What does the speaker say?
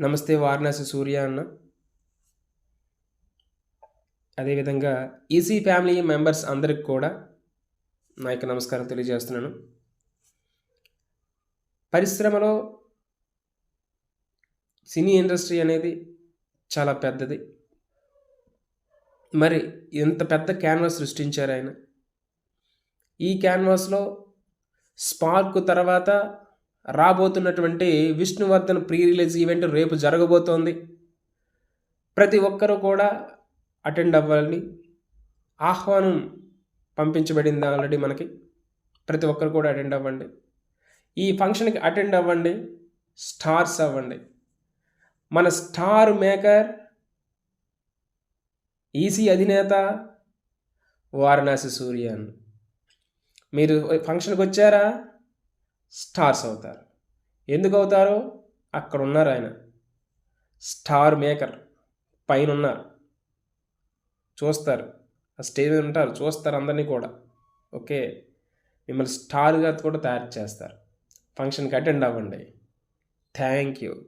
నమస్తే వారణాసి సూర్య అన్న. అదేవిధంగా ఈసీ ఫ్యామిలీ మెంబర్స్ అందరికి కూడా నా యొక్క నమస్కారం తెలియజేస్తున్నాను. పరిశ్రమలో సినీ ఇండస్ట్రీ అనేది చాలా పెద్దది. మరి ఇంత పెద్ద క్యాన్వాస్ సృష్టించారు ఆయన. ఈ క్యాన్వాస్లో స్పార్క్ తర్వాత రాబోతున్నటువంటి విష్ణువర్ధన్ ప్రీ రిలీజ్ ఈవెంట్ రేపు జరగబోతోంది. ప్రతి ఒక్కరూ కూడా అటెండ్ అవ్వాలని ఆహ్వానం పంపించబడింది ఆల్రెడీ మనకి. ప్రతి ఒక్కరు కూడా అటెండ్ అవ్వండి. ఈ ఫంక్షన్కి అటెండ్ అవ్వండి. స్టార్స్ అవ్వండి. మన స్టార్ మేకర్ ఈసీ అధినేత వారణాసి సూర్యన్. మీరు ఫంక్షన్కి వచ్చారా? స్టార్స్ అవుతారు. ఎందుకు అవుతారు? అక్కడ ఉన్నారు ఆయన. స్టార్ మేకర్ పైన ఉన్నారు చూస్తారు. ఆ స్టేజ్ మీద ఉంటారు. చూస్తారు అందరినీ కూడా. ఓకే. మిమ్మల్ని స్టార్గా కూడా తయారు చేస్తారు. ఫంక్షన్కి అటెండ్ అవ్వండి. Thank you.